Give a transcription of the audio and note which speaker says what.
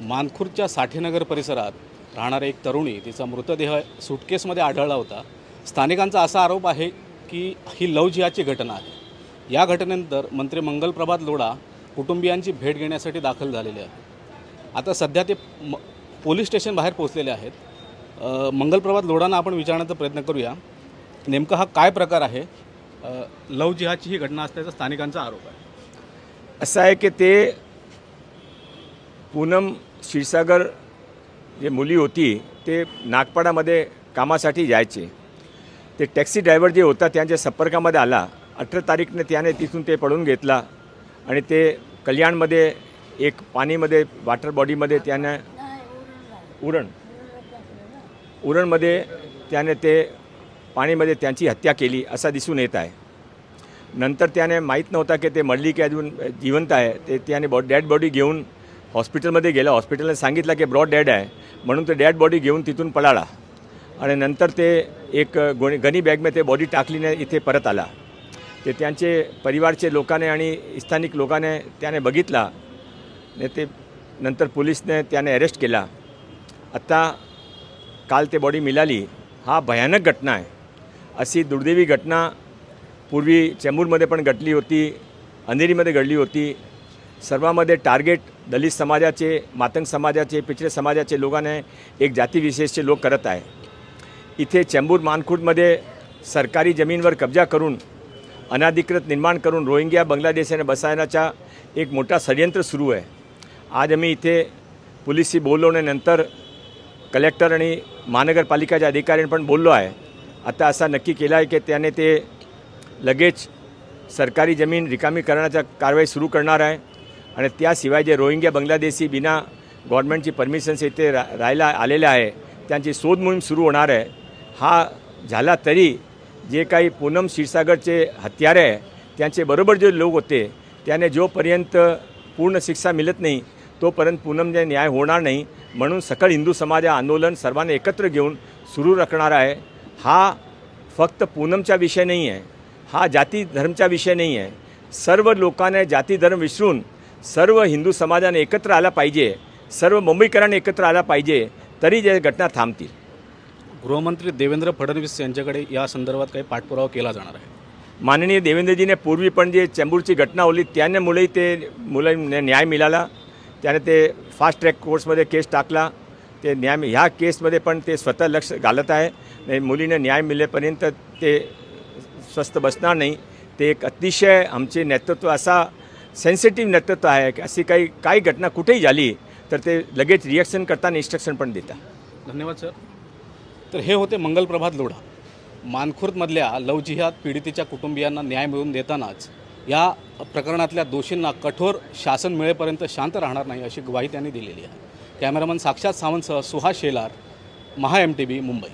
Speaker 1: मानखुर्दच्या साठेनगर परिसरात राहणारे एक तरुणी तिचा मृतदेह सुटकेसमध्ये आढळला होता. स्थानिकांचा असा आरोप आहे की ही लव जिहाची घटना आहे. या घटनेनंतर मंत्री मंगलप्रभात लोढा कुटुंबियांची भेट घेण्यासाठी दाखल झालेले आहे आता सध्या ते म पोलीस स्टेशन बाहेर पोहोचलेले आहेत. मंगलप्रभात लोढांना आपण विचारण्याचा प्रयत्न करूया. नेमका हा काय प्रकार आहे? लव जिहाची ही घटना असल्याचा स्थानिकांचा आरोप आहे.
Speaker 2: असं आहे की ते पूनम क्षीरसागर जे मुली होती ते नागपाडामध्ये कामासाठी जायचे. ते टॅक्सी ड्रायव्हर जे होता त्यांच्या संपर्कामध्ये आला. अठरा तारीखने त्याने तिथून ते पळून घेतला आणि ते कल्याणमध्ये एक पाणीमध्ये वॉटर बॉडीमध्ये त्याने उरण उरणमध्ये त्याने ते पाणीमध्ये त्यांची हत्या केली असा दिसून येत आहे. नंतर त्याने माहीत नव्हता की ते मरली की अजून जिवंत आहे. ते त्याने बॉ डॅड बॉडी घेऊन हॉस्पिटलमध्ये गेला. हॉस्पिटलने सांगितलं की ब्रॉड डॅड आहे. म्हणून ते डॅड बॉडी घेऊन तिथून पळाला. आणि नंतर ते एक गोणी गनी बॅगमध्ये ते बॉडी टाकलीने इथे परत आला. ते त्यांचे परिवारचे लोकांनी आणि स्थानिक लोकांनी त्याने बघितला. ने ते नंतर पोलिसने त्याने अरेस्ट केला. आत्ता काल ते बॉडी मिळाली हा भयानक घटना आहे. अशी दुर्दैवी घटना पूर्वी चेंबूरमध्ये पण घडली होती. अंधेरीमध्ये घडली होती. सर्वामध्ये टार्गेट दलित समाजाचे मातंग समाजाचे पिछडे समाजाचे लोकांना एक जातीविशेषचे लोक करत आहे. इथे चेंबूर मानखुर्दमध्ये सरकारी जमीनवर कब्जा करून अनाधिकृत निर्माण करून रोहिंग्या बांगलादेशाने बसायनाचा एक मोठा षडयंत्र सुरू आहे. आज आम्ही इथे पोलिसशी बोलवल्यानंतर कलेक्टर आणि महानगरपालिकाच्या अधिकाऱ्यांनी पण बोललो आहे. आता असा नक्की केला आहे की त्याने ते लगेच सरकारी जमीन रिकामी करण्याचा कारवाई सुरू करणार आहे. आणि त्याशिवाय जे रोहिंग्या बांगलादेशी बिना गव्हर्नमेंटची परमिशन्स इथे रा राहायला आलेले आहे त्यांची शोध मोहीम सुरू होणार आहे. हा झाला तरी जे काही पूनम क्षीरसागरचे हत्यारे आहे त्यांचे बरोबर जे लोक होते त्याने जोपर्यंत पूर्ण शिक्षा मिळत नाही तोपर्यंत पूनमचे न्याय होणार नाही. म्हणून सकळ हिंदू समाज आंदोलन सर्वांना एकत्र घेऊन सुरू राखणार आहे. हा फक्त पूनमचा विषय नाही आहे. हा जाती धर्मचा विषय नाही आहे. सर्व लोकांना जाती धर्म विसरून सर्व हिंदू समाजाने एकत्र आला पाहिजे सर्व मुंबईकरांनी एकत्र आला पाहिजे तरी जे घटना थांबतील.
Speaker 1: गृहमंत्री देवेंद्र फडणवीस यांच्याकडे या संदर्भात काही पाठपुरावा केला जाणार आहे.
Speaker 2: माननीय देवेंद्रजीने पूर्वी पण जे चेंबूरची घटना होली त्यामुळेही ते मुलांना न्याय मिळाला त्याने ते फास्ट ट्रॅक कोर्ट्समध्ये केस टाकला ते न्याय ह्या केसमध्ये पण ते स्वतः लक्ष घालत आहे मुलीने न्याय मिळेपर्यंत ते स्वस्थ बसणार नाही. ते एक अतिशय आमचे नेतृत्व असा सेन्सिटिव्ह नेतृत्व आहे. की अशी काही काही घटना कुठेही झाली तर ते लगेच रिॲक्शन करताना इन्स्ट्रक्शन पण देतात.
Speaker 1: धन्यवाद सर तर हे होते मंगलप्रभात लोढा. मानखुर्दमधल्या लवजिहात पीडितेच्या कुटुंबियांना न्याय मिळवून देतानाच या प्रकरणातल्या दोषींना कठोर शासन मिळेपर्यंत शांत राहणार नाही अशी ग्वाही त्यांनी दिलेली आहे. कॅमेरामन साक्षात सावंतसह Suhas Shelar Maha M T B Mumbai.